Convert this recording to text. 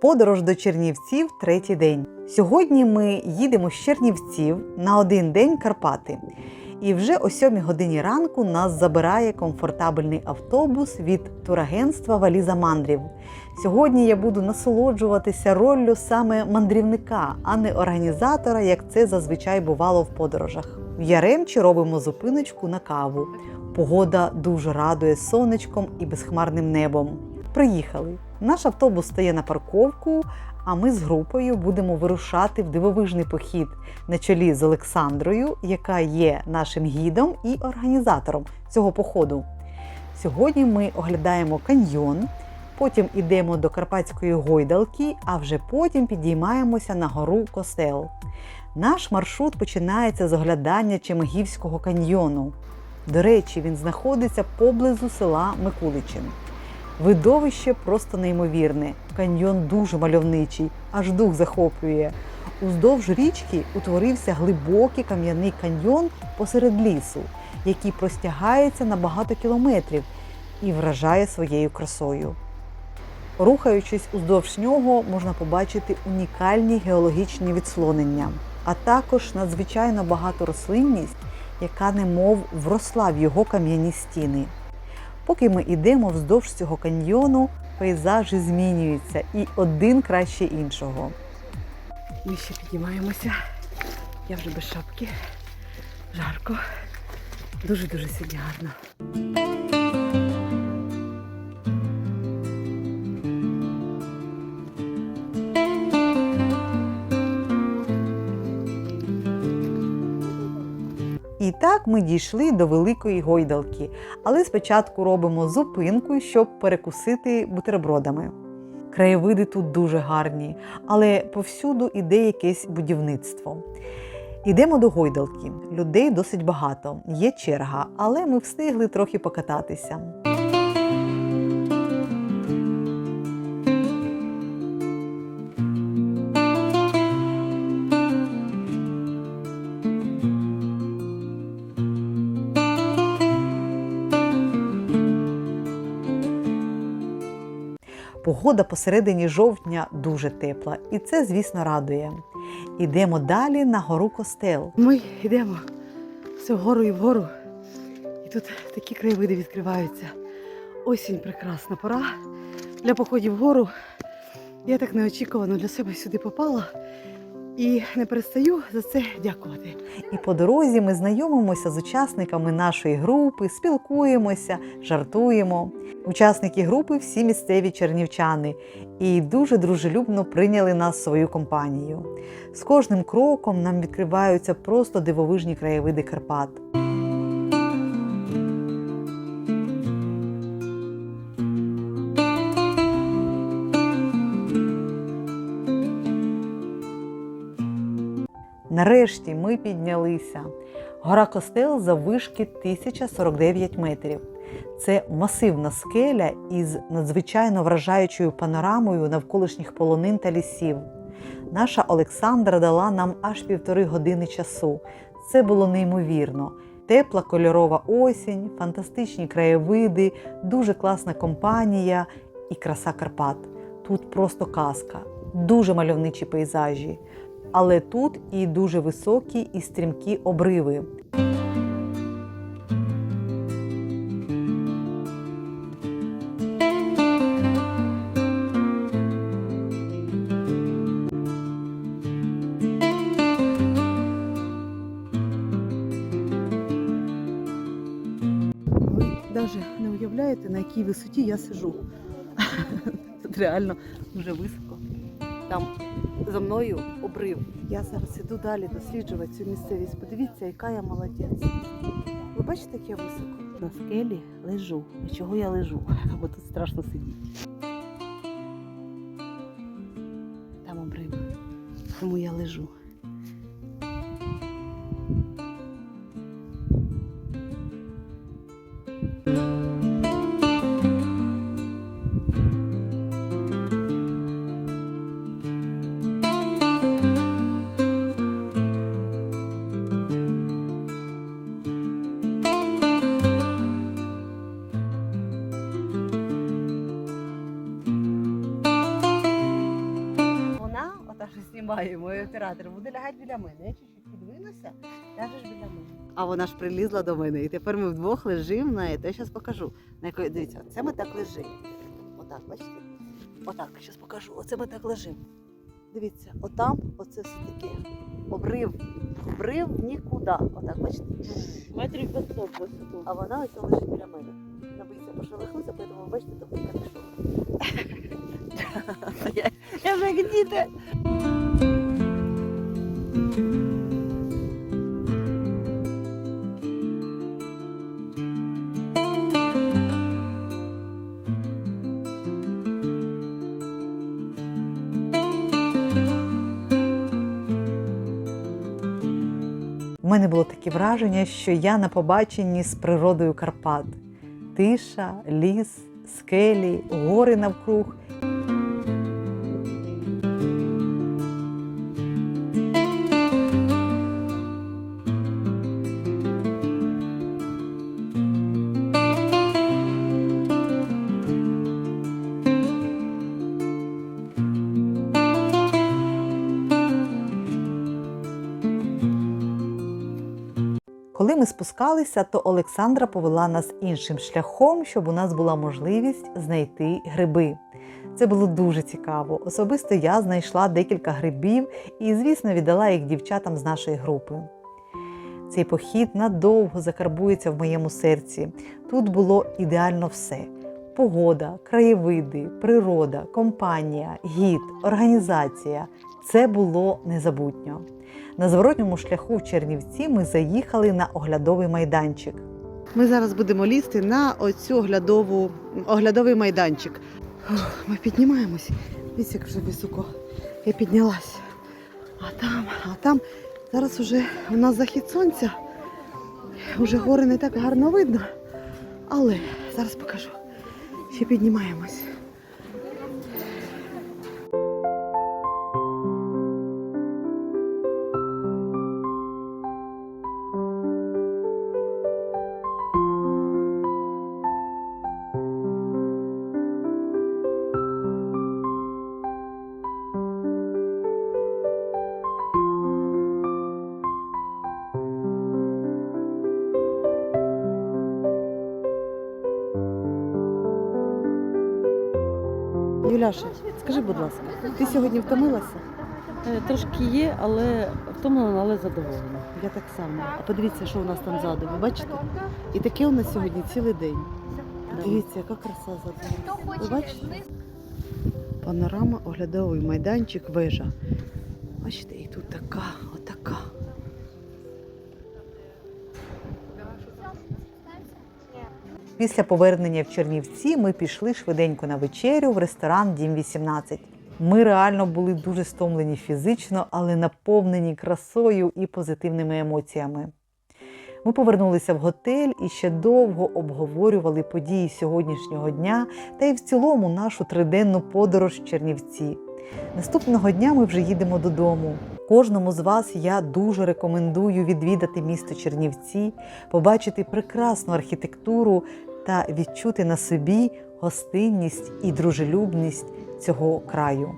Подорож до Чернівців третій день. Сьогодні ми їдемо з Чернівців на один день Карпати. І вже о 7 годині ранку нас забирає комфортабельний автобус від турагентства Валіза Мандрів. Сьогодні я буду насолоджуватися роллю саме мандрівника, а не організатора, як це зазвичай бувало в подорожах. В Яремчі робимо зупиночку на каву. Погода дуже радує сонечком і безхмарним небом. Приїхали. Наш автобус стає на парковку, а ми з групою будемо вирушати в дивовижний похід на чолі з Олександрою, яка є нашим гідом і організатором цього походу. Сьогодні ми оглядаємо каньйон, потім йдемо до Карпатської гойдалки, а вже потім підіймаємося на гору Костел. Наш маршрут починається з оглядання Чемегівського каньйону. До речі, він знаходиться поблизу села Микуличин. Видовище просто неймовірне. Каньйон дуже мальовничий, аж дух захоплює. Уздовж річки утворився глибокий кам'яний каньйон посеред лісу, який простягається на багато кілометрів і вражає своєю красою. Рухаючись уздовж нього, можна побачити унікальні геологічні відслонення, а також надзвичайно багату рослинність, яка немов вросла в його кам'яні стіни. Поки ми йдемо вздовж цього каньйону, пейзажі змінюються і один краще іншого. Ми ще піднімаємося. Я вже без шапки. Жарко. Дуже-дуже сьогодні гарно. Ми дійшли до великої гойдалки, але спочатку робимо зупинку, щоб перекусити бутербродами. Краєвиди тут дуже гарні, але повсюду іде якесь будівництво. Ідемо до гойдалки. Людей досить багато, є черга, але ми встигли трохи покататися. Погода посередині жовтня дуже тепла, і це, звісно, радує. Ідемо далі на гору Костел. Ми йдемо все вгору і вгору. І тут такі краєвиди відкриваються. Осінь прекрасна пора для походів вгору. Я так неочікувано для себе сюди попала і не перестаю за це дякувати. І по дорозі ми знайомимося з учасниками нашої групи, спілкуємося, жартуємо. Учасники групи всі місцеві чернівчани і дуже дружелюбно прийняли нас в свою компанію. З кожним кроком нам відкриваються просто дивовижні краєвиди Карпат. Нарешті ми піднялися. Гора Костел заввишки 1049 метрів. Це масивна скеля із надзвичайно вражаючою панорамою навколишніх полонин та лісів. Наша Олександра дала нам аж півтори години часу. Це було неймовірно. Тепла кольорова осінь, фантастичні краєвиди, дуже класна компанія і краса Карпат. Тут просто казка, дуже мальовничі пейзажі. Але тут і дуже високі і стрімкі обриви. Ви навіть не уявляєте, на якій висоті я сижу. Тут реально дуже високо. Там за мною обрив. Я зараз іду далі досліджувати цю місцевість. Подивіться, яка я молодець. Ви бачите, як я високо? На скелі лежу. А чого я лежу? Бо тут страшно сидіти. Там обрив. Тому я лежу. Знімаю, мій оператор буде лягати біля мене. Я чуть-чуть підвинуся, ляжеш біля мене. А вона ж прилізла до мене, і тепер ми вдвох лежимо на. Я зараз покажу. На якої дивіться, це ми так лежимо. Отак, бачите? Отак, зараз покажу. Оце ми так лежимо. Дивіться, отам, оце все таке. Обрив. Обрив нікуди. Отак, бачите? Метрів 500 висоту. А вона ось лежить біля мене. Не боїться пошелихнутися, тому бачите, то не пішов. Я- Я вже як діти. Мене було таке враження, що я на побаченні з природою Карпат. Тиша, ліс, скелі, гори навкруг. Коли ми спускалися, то Олександра повела нас іншим шляхом, щоб у нас була можливість знайти гриби. Це було дуже цікаво. Особисто я знайшла декілька грибів і, звісно, віддала їх дівчатам з нашої групи. Цей похід надовго закарбується в моєму серці. Тут було ідеально все: погода, краєвиди, природа, компанія, гід, організація. Це було незабутньо. На зворотньому шляху в Чернівці ми заїхали на оглядовий майданчик. Ми зараз будемо лізти на оцю оглядову, оглядовий майданчик. Ми піднімаємось. Дивіться, як вже високо. Я піднялась. А там, а там зараз уже у нас захід сонця. Уже гори не так гарно видно. Але зараз покажу. Ще піднімаємось. Юляша, скажи, будь ласка, ти сьогодні втомилася? Е, Трошки є, але втомлена, але задоволена. Я так само. А подивіться, що у нас там ззаду. Ви бачите? І таке у нас сьогодні цілий день. Дивіться, яка краса ззаду. Ви бачите? Панорама, оглядовий майданчик, вежа. Бачите, і тут така, Після повернення в Чернівці ми пішли швиденько на вечерю в ресторан Дім 18. Ми реально були дуже стомлені фізично, але наповнені красою і позитивними емоціями. Ми повернулися в готель і ще довго обговорювали події сьогоднішнього дня та й в цілому нашу триденну подорож в Чернівці. Наступного дня ми вже їдемо додому. Кожному з вас я дуже рекомендую відвідати місто Чернівці, побачити прекрасну архітектуру та відчути на собі гостинність і дружелюбність цього краю.